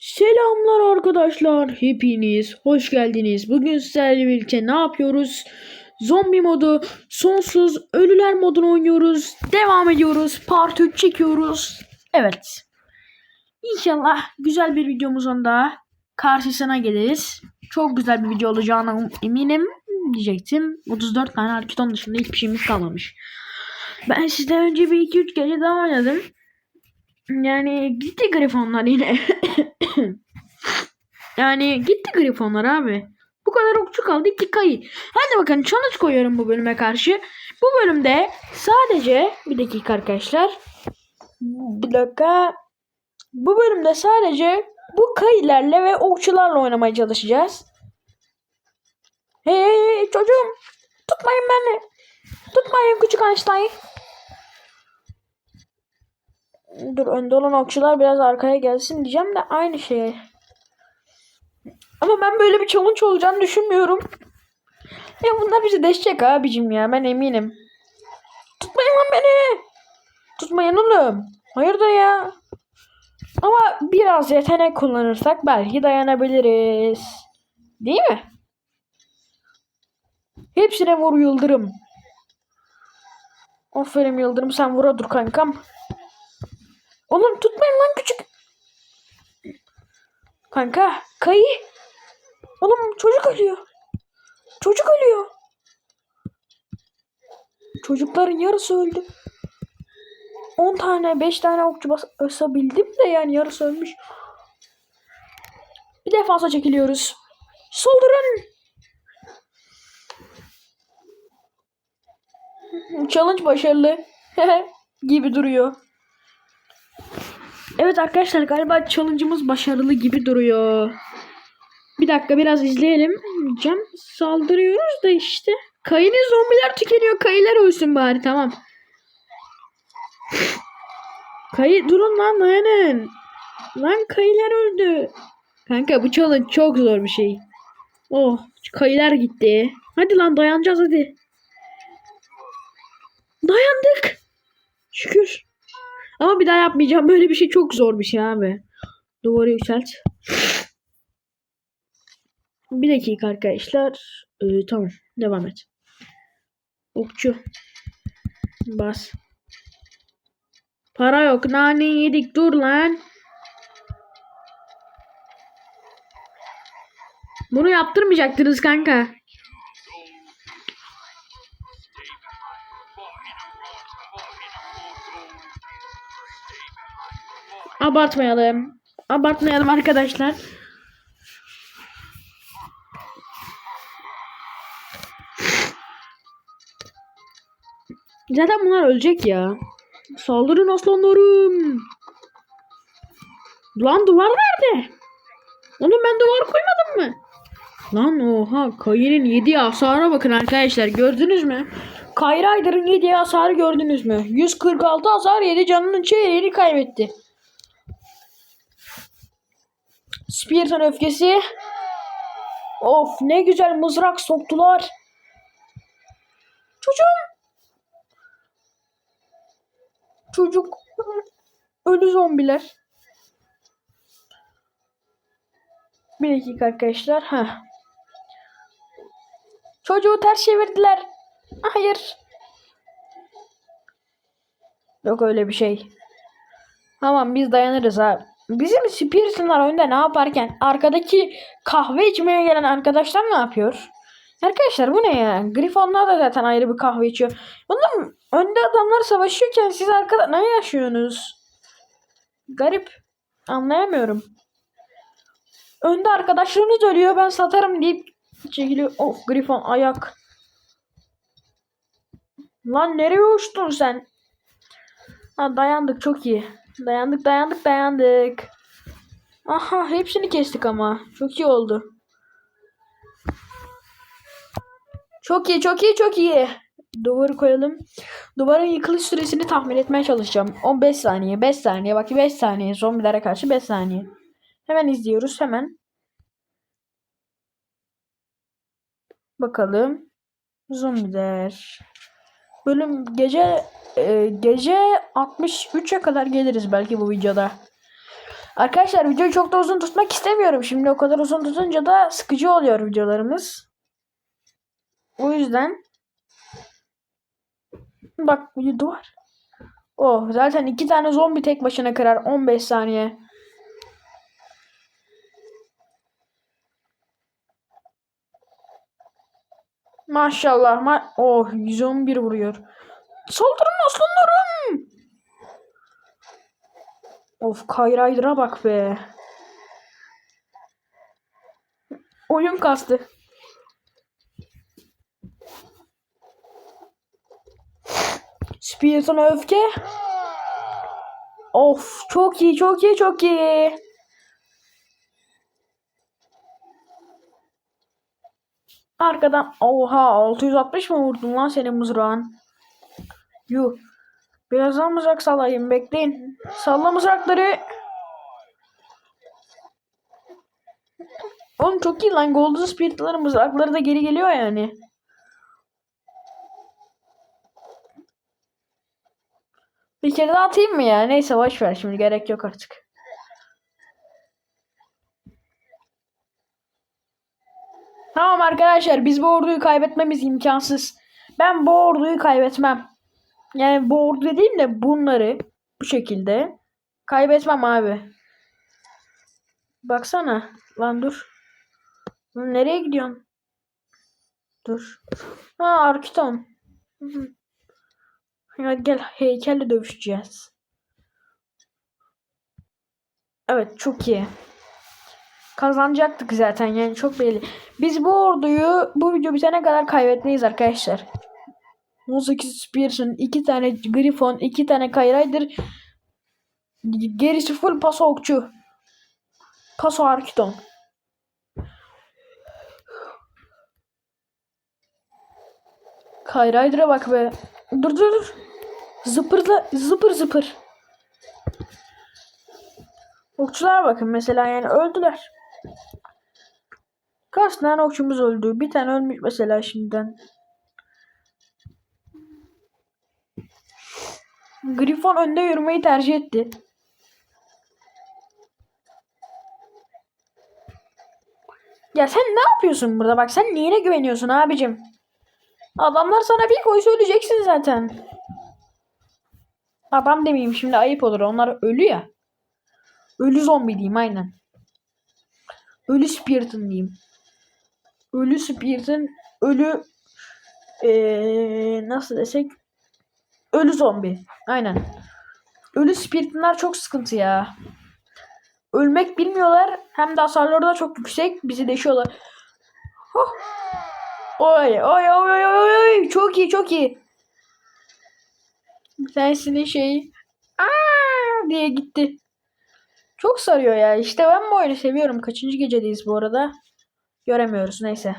Selamlar arkadaşlar. Hepiniz hoş geldiniz. Bugün sizlerle birlikte ne yapıyoruz? Zombi modu, sonsuz ölüler modunu oynuyoruz. Devam ediyoruz. Part 3 çekiyoruz. Evet. İnşallah güzel bir videomuzun da karşısına geliriz. Çok güzel bir video olacağına eminim diyecektim. 34 tane hareket dışında hiçbir şeyimiz kalmamış. Ben sizden önce bir 2-3 gece daha oynadım. Yani gitti grifonlar yine. yani gitti grifonlar abi. Bu kadar okçu kaldı iki kayı. Hadi bakın challenge koyuyorum bu bölüme karşı. Bu bölümde sadece bir dakika arkadaşlar. Bir dakika. Bu bölümde sadece bu kayılarla ve okçularla oynamaya çalışacağız. Hey, hey, çocuğum. Tutmayın beni. Tutmayın küçük Einstein. Dur önde olan okçular biraz arkaya gelsin diyeceğim de aynı şey. Ama ben böyle bir challenge olacağını düşünmüyorum. Ya bunlar bizi deşecek abicim ya ben eminim. Tutmayın lan beni. Tutmayın oğlum. Hayırdır ya. Ama biraz yetenek kullanırsak belki dayanabiliriz. Değil mi? Hepsine vur Yıldırım. Aferin Yıldırım sen vura dur kankam. Oğlum tutmayın lan küçük. Kanka kayı. Oğlum çocuk ölüyor. Çocuk ölüyor. Çocukların yarısı öldü. 10 tane 5 tane okçu bas basabildim de yani yarısı ölmüş. Bir defansa çekiliyoruz. Saldırın. Challenge başarılı. gibi duruyor. Evet arkadaşlar galiba challenge'ımız başarılı gibi duruyor. Bir dakika biraz izleyelim. Cam saldırıyoruz da işte. Kayının zombiler tükeniyor. Kayılar ölsün bari tamam. Kayı durun lan dayanın. Lan kayılar öldü. Kanka bu challenge çok zor bir şey. Oh kayılar gitti. Hadi lan dayanacağız hadi. Dayandık. Şükür. Ama bir daha yapmayacağım. Böyle bir şey çok zor bir şey abi. Duvarı yükselt. Bir dakika arkadaşlar. Ee, tamam. Devam et. Okçu. Bas. Para yok. Nane yedik. Dur lan. Bunu yaptırmayacaktınız kanka. Abartmayalım. Abartmayalım arkadaşlar. Zaten bunlar ölecek ya. Saldırın aslanlarım. Lan duvar nerede? Oğlum ben duvar koymadım mı? Lan oha Kayır'ın yediği hasara bakın arkadaşlar gördünüz mü? Kayrayder'ın yediği hasarı gördünüz mü? 146 hasar yedi canının çeyreğini kaybetti. Spear'ın öfkesi. Of ne güzel mızrak soktular. Çocuğum. Çocuk. Ölü zombiler. Bir dakika arkadaşlar. ha. Çocuğu ters çevirdiler. Hayır. Yok öyle bir şey. Tamam biz dayanırız abi. Bizim Spears'ınlar önde ne yaparken arkadaki kahve içmeye gelen arkadaşlar ne yapıyor? Arkadaşlar bu ne ya? Grifonlar da zaten ayrı bir kahve içiyor. Oğlum önde adamlar savaşıyorken siz arkada ne yaşıyorsunuz? Garip. Anlayamıyorum. Önde arkadaşlarınız ölüyor ben satarım deyip çekiliyor. Of Grifon ayak. Lan nereye uçtun sen? Ha dayandık çok iyi. Dayandık dayandık dayandık. Aha hepsini kestik ama. Çok iyi oldu. Çok iyi çok iyi çok iyi. Duvarı koyalım. Duvarın yıkılış süresini tahmin etmeye çalışacağım. 15 saniye 5 saniye bak 5 saniye zombilere karşı 5 saniye. Hemen izliyoruz hemen. Bakalım. Zombiler. Bölüm gece e, gece 63'e kadar geliriz belki bu videoda. Arkadaşlar videoyu çok da uzun tutmak istemiyorum. Şimdi o kadar uzun tutunca da sıkıcı oluyor videolarımız. O yüzden bak bir duvar. Oh zaten iki tane zombi tek başına kırar 15 saniye. Maşallah. Ma oh 111 vuruyor. Saldırın aslanlarım. Of Kayraydıra bak be. Oyun kastı. Spirit'in öfke. Of çok iyi çok iyi çok iyi. Arkadan oha 660 mı vurdun lan senin mızrağın? Yuh. Birazdan mızrak sallayayım bekleyin. Salla mızrakları. Oğlum çok iyi lan Golden Spirit'ların mızrakları da geri geliyor yani. Bir kere daha atayım mı ya? Neyse boş ver şimdi gerek yok artık. Tamam arkadaşlar biz bu orduyu kaybetmemiz imkansız. Ben bu orduyu kaybetmem. Yani bu ordu dediğim de bunları bu şekilde kaybetmem abi. Baksana. Lan dur. Nereye gidiyorsun? Dur. Ha Arkiton. Hadi gel heykelle dövüşeceğiz. Evet çok iyi. Kazanacaktık zaten yani çok belli. Biz bu orduyu bu video bitene kadar kaybetmeyiz arkadaşlar. 18 Spears'ın 2 tane Griffon, 2 tane Kayraydır. Gerisi full paso okçu. Paso Arkiton. Kayraydıra bak be. Dur dur dur. Zıpırla zıpır zıpır. Okçulara bakın mesela yani öldüler. Kaç tane okçumuz öldü? Bir tane ölmüş mesela şimdiden. Griffon önde yürümeyi tercih etti. Ya sen ne yapıyorsun burada? Bak sen neyine güveniyorsun abicim? Adamlar sana bir koy söyleyeceksin zaten. Adam demeyeyim şimdi ayıp olur. Onlar ölü ya. Ölü zombi diyeyim aynen. Ölü Spirit'in diyeyim. Ölü Spirit'in ölü ee, nasıl desek ölü zombi. Aynen. Ölü Spirit'inler çok sıkıntı ya. Ölmek bilmiyorlar. Hem de hasarları da çok yüksek. Bizi deşiyorlar. Huh. Oy oy oy oy oy oy. Çok iyi çok iyi. Bir tanesinin şeyi Aa! diye gitti. Çok sarıyor ya. İşte ben bu oyunu seviyorum. Kaçıncı gecedeyiz bu arada? Göremiyoruz. Neyse.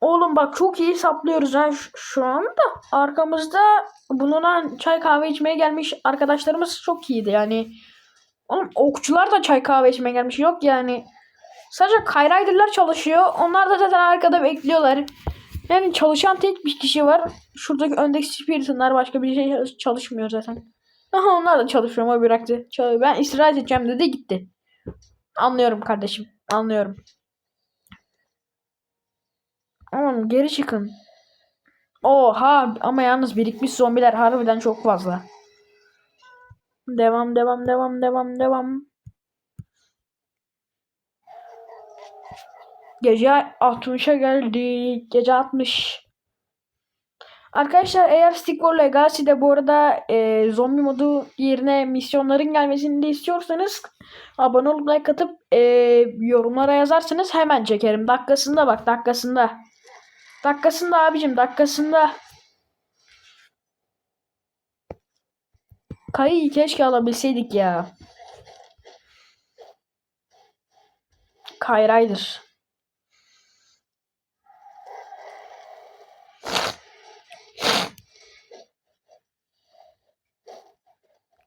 Oğlum bak çok iyi saplıyoruz ha şu, anda. Arkamızda bulunan çay kahve içmeye gelmiş arkadaşlarımız çok iyiydi yani. Oğlum okçular da çay kahve içmeye gelmiş. Yok yani. Sadece Kayrayder'lar çalışıyor. Onlar da zaten arkada bekliyorlar. Yani çalışan tek bir kişi var. Şuradaki öndeki Spirit'inler başka bir şey çalışmıyor zaten. Aha onlar da çalışıyor ama bıraktı. Ben istirahat edeceğim dedi gitti. Anlıyorum kardeşim. Anlıyorum. Oğlum geri çıkın. Oha ama yalnız birikmiş zombiler harbiden çok fazla. Devam devam devam devam devam. Gece 60'a geldik. Gece 60. Arkadaşlar eğer Stick War Legacy'de bu arada e, zombi modu yerine misyonların gelmesini de istiyorsanız abone olup like atıp e, yorumlara yazarsanız hemen çekerim. Dakikasında bak dakikasında. Dakikasında abicim dakikasında. Kayıyı keşke alabilseydik ya. Kayraydır.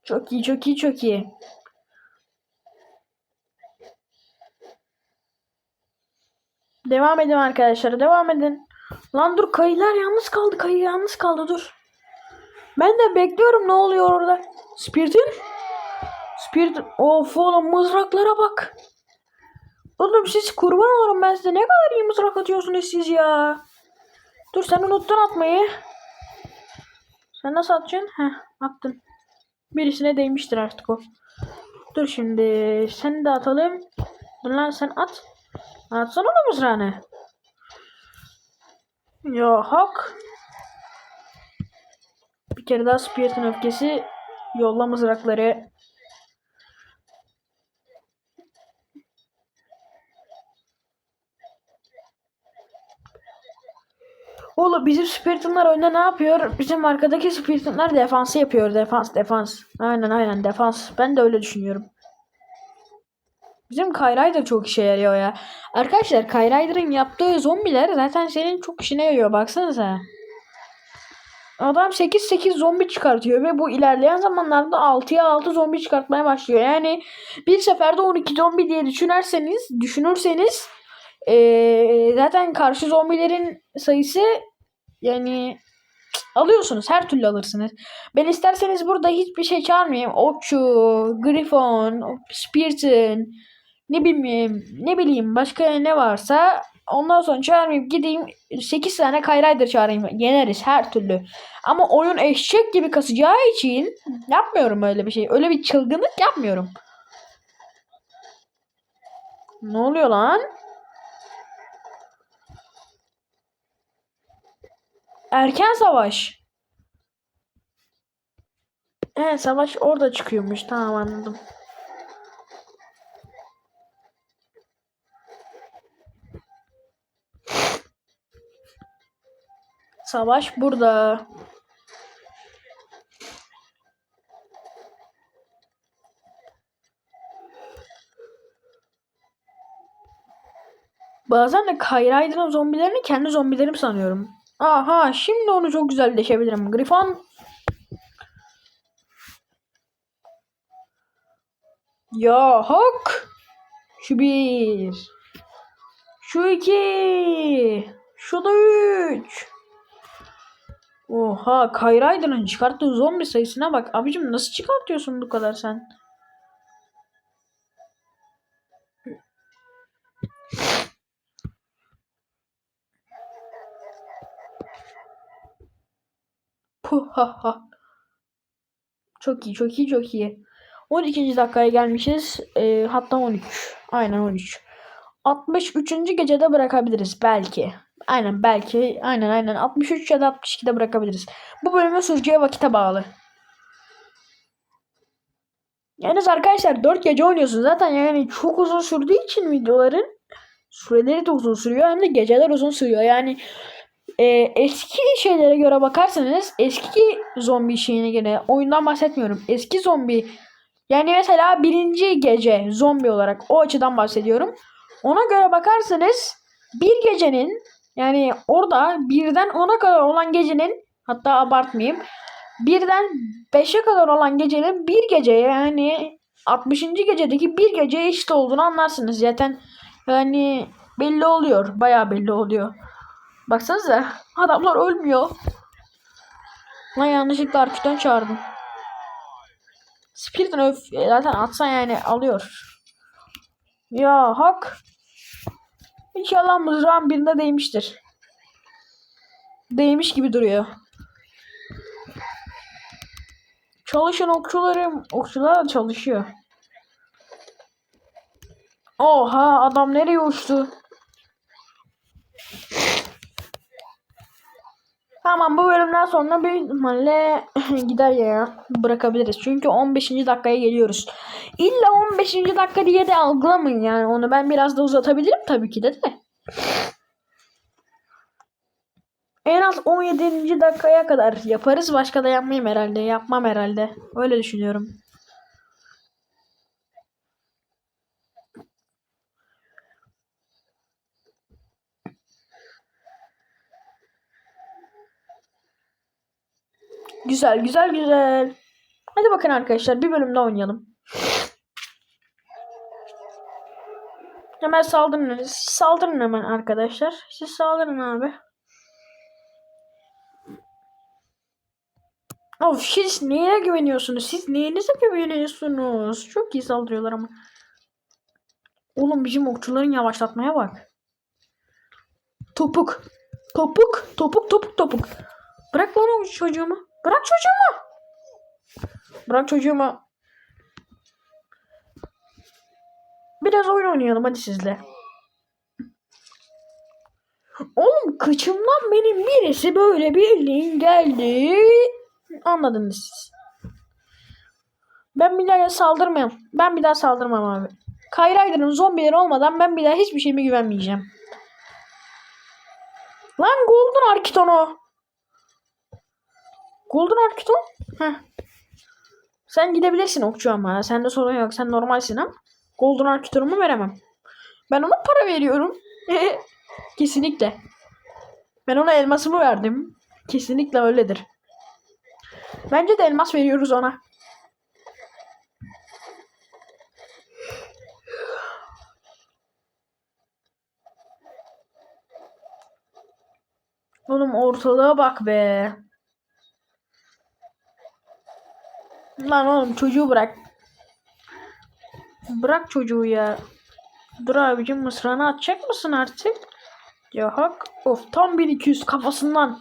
Çok iyi, çok iyi, çok iyi. Devam edin arkadaşlar, devam edin. Lan dur kayılar yalnız kaldı, kayı yalnız kaldı dur. Ben de bekliyorum ne oluyor orada. Spirit'in? Spirit of oğlum mızraklara bak. Oğlum siz kurban olurum ben size ne kadar iyi mızrak atıyorsunuz siz ya. Dur sen unuttun atmayı. Sen nasıl atacaksın? Heh attın. Birisine değmiştir artık o. Dur şimdi sen de atalım. Dur lan sen at. Atsana da mızrağını. Hak. Bir kere daha Spirit'in öfkesi. Yolla mızrakları. Oğlum bizim Spirit'inler önde ne yapıyor? Bizim arkadaki Spirit'inler defansı yapıyor. Defans, defans. Aynen aynen defans. Ben de öyle düşünüyorum. Bizim da çok işe yarıyor ya. Arkadaşlar Kay Rider'ın yaptığı zombiler zaten senin çok işine yarıyor. Baksanıza. Adam 8-8 zombi çıkartıyor ve bu ilerleyen zamanlarda 6'ya 6 zombi çıkartmaya başlıyor. Yani bir seferde 12 zombi diye düşünürseniz, düşünürseniz ee, zaten karşı zombilerin sayısı yani alıyorsunuz. Her türlü alırsınız. Ben isterseniz burada hiçbir şey çağırmayayım. Okçu, Griffon, Spearton, ne bileyim, ne bileyim başka ne varsa ondan sonra çağırmayayım gideyim 8 tane Kayraydır çağırayım. Yeneriz her türlü. Ama oyun eşek gibi kasacağı için yapmıyorum öyle bir şey. Öyle bir çılgınlık yapmıyorum. Ne oluyor lan? Erken savaş. Evet savaş orada çıkıyormuş. Tamam anladım. Savaş burada. Bazen de Kayraydır'ın zombilerini kendi zombilerim sanıyorum. Aha şimdi onu çok güzel deşebilirim. Grifon. Ya hak. Şu bir. Şu iki. Şu da üç. Oha Kayraydır'ın çıkarttığı zombi sayısına bak. Abicim nasıl çıkartıyorsun bu kadar sen? Puh ha ha. Çok iyi çok iyi çok iyi. 12. dakikaya gelmişiz. Ee, hatta 13. Aynen 13. 63. gecede bırakabiliriz belki. Aynen belki. Aynen aynen. 63 ya da 62'de bırakabiliriz. Bu bölümün süreceği vakite bağlı. Yalnız arkadaşlar 4 gece oynuyorsun. Zaten yani çok uzun sürdüğü için videoların süreleri de uzun sürüyor. Hem de geceler uzun sürüyor. Yani e, eski şeylere göre bakarsanız eski zombi şeyine göre oyundan bahsetmiyorum. Eski zombi yani mesela birinci gece zombi olarak o açıdan bahsediyorum. Ona göre bakarsanız bir gecenin yani orada birden ona kadar olan gecenin hatta abartmayayım birden 5'e kadar olan gecenin bir gece yani 60. gecedeki bir geceye eşit olduğunu anlarsınız zaten. Yani belli oluyor. Bayağı belli oluyor. Baksanıza adamlar ölmüyor. Lan yanlışlıkla arkadaştan çağırdım. Spirit'in öf zaten atsan yani alıyor. Ya hak. İnşallah mızrağın birinde değmiştir. Değmiş gibi duruyor. Çalışan okçularım. Okçular çalışıyor. Oha adam nereye uçtu? Tamam bu bölümden sonra büyük ihtimalle gider ya bırakabiliriz. Çünkü 15. dakikaya geliyoruz. İlla 15. dakika diye de algılamayın yani onu ben biraz da uzatabilirim tabii ki de de. En az 17. dakikaya kadar yaparız. Başka da yapmayayım herhalde. Yapmam herhalde. Öyle düşünüyorum. Güzel güzel güzel. Hadi bakın arkadaşlar bir bölümde oynayalım. Hemen saldırın. Siz saldırın hemen arkadaşlar. Siz saldırın abi. Of siz neye güveniyorsunuz? Siz neyinize güveniyorsunuz? Çok iyi saldırıyorlar ama. Oğlum bizim okçuların yavaşlatmaya bak. Topuk. Topuk. Topuk topuk topuk. Bırak lan o çocuğumu. Bırak çocuğumu. Bırak çocuğumu. Biraz oyun oynayalım hadi sizle. Oğlum kıçımdan benim birisi böyle bildiğin geldi. Anladınız siz. Ben bir daha saldırmayayım. Ben bir daha saldırmam abi. Kayrayder'ın zombileri olmadan ben bir daha hiçbir şeyime güvenmeyeceğim. Lan Golden Arkiton o. Golden? Heh. Sen gidebilirsin okçu ama. Sende sorun yok. Sen normalsin ama. Golden Arkiton'umu veremem. Ben ona para veriyorum. Kesinlikle. Ben ona elmasımı verdim. Kesinlikle öyledir. Bence de elmas veriyoruz ona. Oğlum ortalığa bak be. Lan oğlum çocuğu bırak. Bırak çocuğu ya. Dur abicim mısrağını atacak mısın artık? Ya hak. Of tam 1200 kafasından.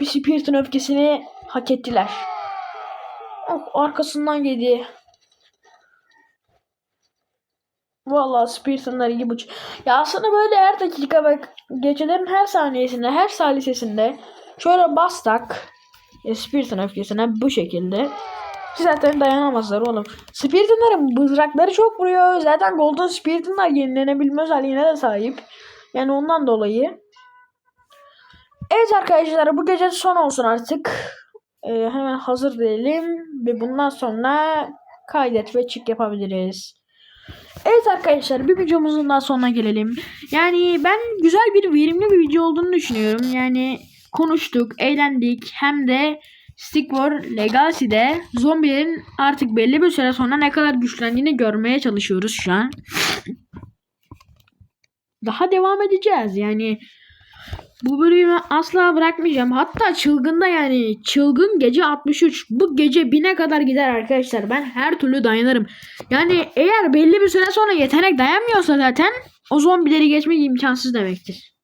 Bir Spirit'in öfkesini hak ettiler. Of arkasından yedi. Vallahi Spirit'inler iyi buç. Ya aslında böyle her dakika bak gecelerin her saniyesinde her salisesinde şöyle bastak e, Spirit'in öfkesine bu şekilde zaten dayanamazlar oğlum. Spirit'inlerin bızrakları çok vuruyor. Zaten Golden Spirit'inler yenilenebilme özelliğine de sahip. Yani ondan dolayı. Evet arkadaşlar bu gece son olsun artık. Ee, hemen hazır diyelim ve bundan sonra kaydet ve çık yapabiliriz. Evet arkadaşlar bir videomuzun daha sonuna gelelim. Yani ben güzel bir verimli bir video olduğunu düşünüyorum. Yani konuştuk, eğlendik hem de Stick War Legacy'de zombilerin artık belli bir süre sonra ne kadar güçlendiğini görmeye çalışıyoruz şu an. Daha devam edeceğiz yani. Bu bölümü asla bırakmayacağım. Hatta çılgında yani çılgın gece 63. Bu gece 1000'e kadar gider arkadaşlar. Ben her türlü dayanırım. Yani eğer belli bir süre sonra yetenek dayanmıyorsa zaten o zombileri geçmek imkansız demektir.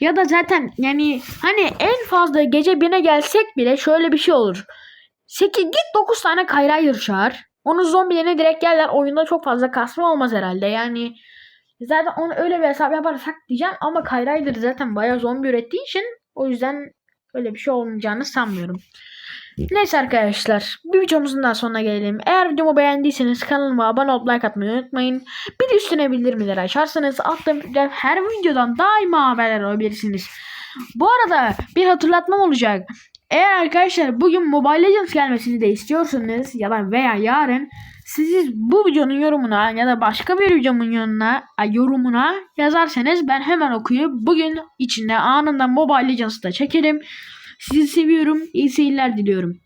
Ya da zaten yani hani en fazla gece 1000'e gelsek bile şöyle bir şey olur. 8 git 9 tane Kayrayır çağır. Onun zombilerine direkt gelirler. Oyunda çok fazla kasma olmaz herhalde. Yani zaten onu öyle bir hesap yaparsak diyeceğim ama Kayraydır zaten bayağı zombi ürettiği için o yüzden öyle bir şey olmayacağını sanmıyorum. Neyse arkadaşlar bir videomuzun daha sonuna gelelim. Eğer videomu beğendiyseniz kanalıma abone olup like atmayı unutmayın. Bir de üstüne bildirimleri açarsanız attığım her videodan daima haberler alabilirsiniz. Bu arada bir hatırlatmam olacak. Eğer arkadaşlar bugün Mobile Legends gelmesini de istiyorsanız ya da veya yarın siz bu videonun yorumuna ya da başka bir videomun yorumuna, yorumuna yazarsanız ben hemen okuyup bugün içinde anında Mobile Legends'ı da çekerim. Sizi seviyorum. İyi seyirler diliyorum.